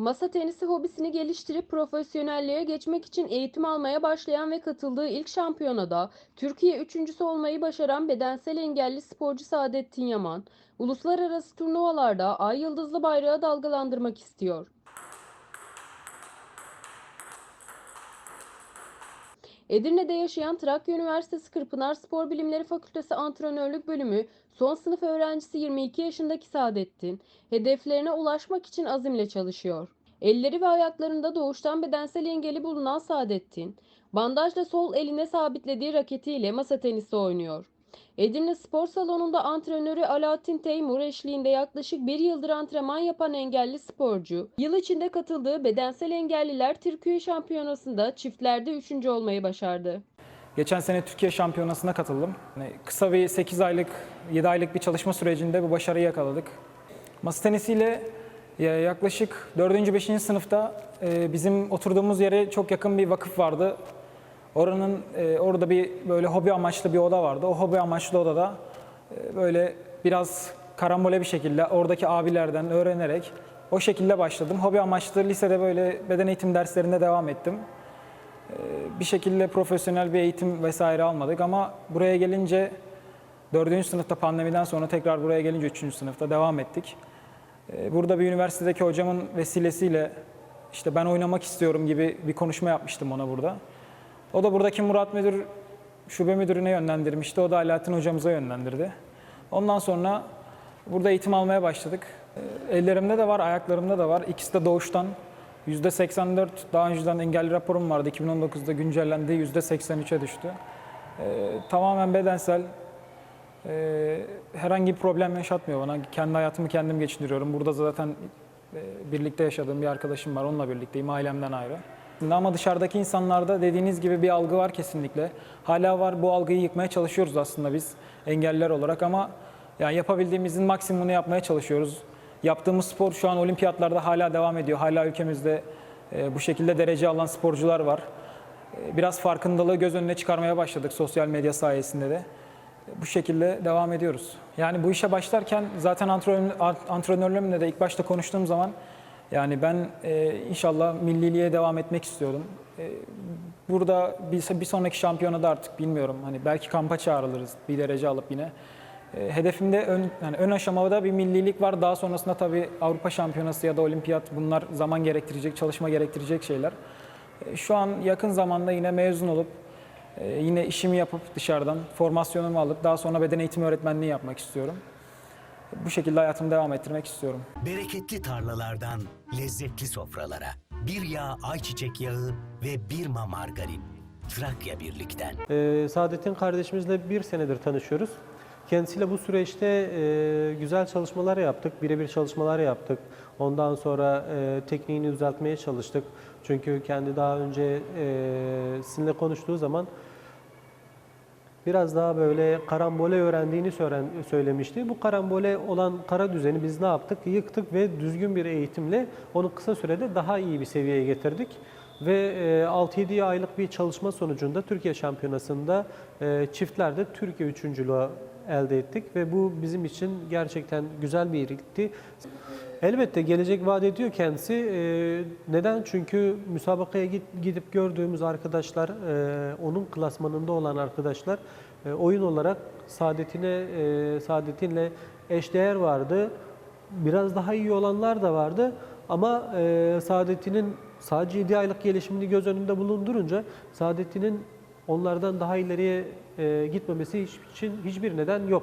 Masa tenisi hobisini geliştirip profesyonelliğe geçmek için eğitim almaya başlayan ve katıldığı ilk şampiyonada Türkiye üçüncüsü olmayı başaran bedensel engelli sporcu Saadettin Yaman, uluslararası turnuvalarda ay yıldızlı bayrağı dalgalandırmak istiyor. Edirne'de yaşayan Trakya Üniversitesi Kırpınar Spor Bilimleri Fakültesi Antrenörlük Bölümü son sınıf öğrencisi 22 yaşındaki Saadettin, hedeflerine ulaşmak için azimle çalışıyor. Elleri ve ayaklarında doğuştan bedensel engeli bulunan Saadettin, bandajla sol eline sabitlediği raketiyle masa tenisi oynuyor. Edirne Spor Salonu'nda antrenörü Alaaddin Teymur eşliğinde yaklaşık bir yıldır antrenman yapan engelli sporcu, yıl içinde katıldığı Bedensel Engelliler Türkiye Şampiyonası'nda çiftlerde üçüncü olmayı başardı. Geçen sene Türkiye Şampiyonası'na katıldım. Yani kısa bir 8 aylık, 7 aylık bir çalışma sürecinde bu başarıyı yakaladık. Masa tenisiyle ya- yaklaşık 4. 5. sınıfta e, bizim oturduğumuz yere çok yakın bir vakıf vardı. Oranın e, orada bir böyle hobi amaçlı bir oda vardı. O hobi amaçlı odada e, böyle biraz karambole bir şekilde oradaki abilerden öğrenerek o şekilde başladım. Hobi amaçlı lisede böyle beden eğitim derslerinde devam ettim bir şekilde profesyonel bir eğitim vesaire almadık ama buraya gelince 4. sınıfta pandemiden sonra tekrar buraya gelince 3. sınıfta devam ettik. Ee, Burada bir üniversitedeki hocamın vesilesiyle işte ben oynamak istiyorum gibi bir konuşma yapmıştım ona burada. O da buradaki Murat Müdür şube müdürüne yönlendirmişti. O da Alaaddin hocamıza yönlendirdi. Ondan sonra burada eğitim almaya başladık. Ee, Ellerimde de var, ayaklarımda da var. İkisi de doğuştan. %84 daha önceden engelli raporum vardı. 2019'da güncellendi. %83'e düştü. Ee, tamamen bedensel. Ee, herhangi bir problem yaşatmıyor bana. Kendi hayatımı kendim geçindiriyorum. Burada zaten e, birlikte yaşadığım bir arkadaşım var. Onunla birlikteyim. Ailemden ayrı. Ama dışarıdaki insanlarda dediğiniz gibi bir algı var kesinlikle. Hala var. Bu algıyı yıkmaya çalışıyoruz aslında biz engelliler olarak ama yani yapabildiğimizin maksimumunu yapmaya çalışıyoruz. Yaptığımız spor şu an olimpiyatlarda hala devam ediyor. Hala ülkemizde e, bu şekilde derece alan sporcular var. E, Biraz farkındalığı göz önüne çıkarmaya başladık sosyal medya sayesinde de. E, Bu şekilde devam ediyoruz. Yani bu işe başlarken zaten antrenör, antrenörlerimle de ilk başta konuştuğum zaman yani ben e, inşallah milliliğe devam etmek istiyordum. E, burada bir, bir sonraki şampiyonada artık bilmiyorum. Hani belki kampa çağrılırız bir derece alıp yine. E, hedefimde ön, yani ön aşamada bir millilik var. Daha sonrasında tabii Avrupa Şampiyonası ya da Olimpiyat bunlar zaman gerektirecek, çalışma gerektirecek şeyler. E, şu an yakın zamanda yine mezun olup e, yine işimi yapıp dışarıdan formasyonumu alıp daha sonra beden eğitimi öğretmenliği yapmak istiyorum. Bu şekilde hayatımı devam ettirmek istiyorum. Bereketli tarlalardan lezzetli sofralara. Bir yağ ayçiçek yağı ve bir ma margarin. Trakya Birlik'ten. Ee, Saadettin kardeşimizle bir senedir tanışıyoruz. Kendisiyle bu süreçte e, güzel çalışmalar yaptık, birebir çalışmalar yaptık. Ondan sonra e, tekniğini düzeltmeye çalıştık. Çünkü kendi daha önce e, sizinle konuştuğu zaman biraz daha böyle karambole öğrendiğini söylemişti. Bu karambole olan kara düzeni biz ne yaptık? Yıktık ve düzgün bir eğitimle onu kısa sürede daha iyi bir seviyeye getirdik. Ve e, 6-7 aylık bir çalışma sonucunda Türkiye Şampiyonası'nda e, çiftlerde Türkiye üçüncülüğü elde ettik ve bu bizim için gerçekten güzel bir iyilikti. Elbette gelecek vaat ediyor kendisi. Ee, Neden? Çünkü müsabakaya git- gidip gördüğümüz arkadaşlar, e, onun klasmanında olan arkadaşlar e, oyun olarak Saadet'ine, e, Saadet'inle eşdeğer vardı. Biraz daha iyi olanlar da vardı. Ama e, Saadet'inin sadece 7 aylık gelişimini göz önünde bulundurunca Saadet'inin onlardan daha ileriye e, gitmemesi için hiçbir neden yok.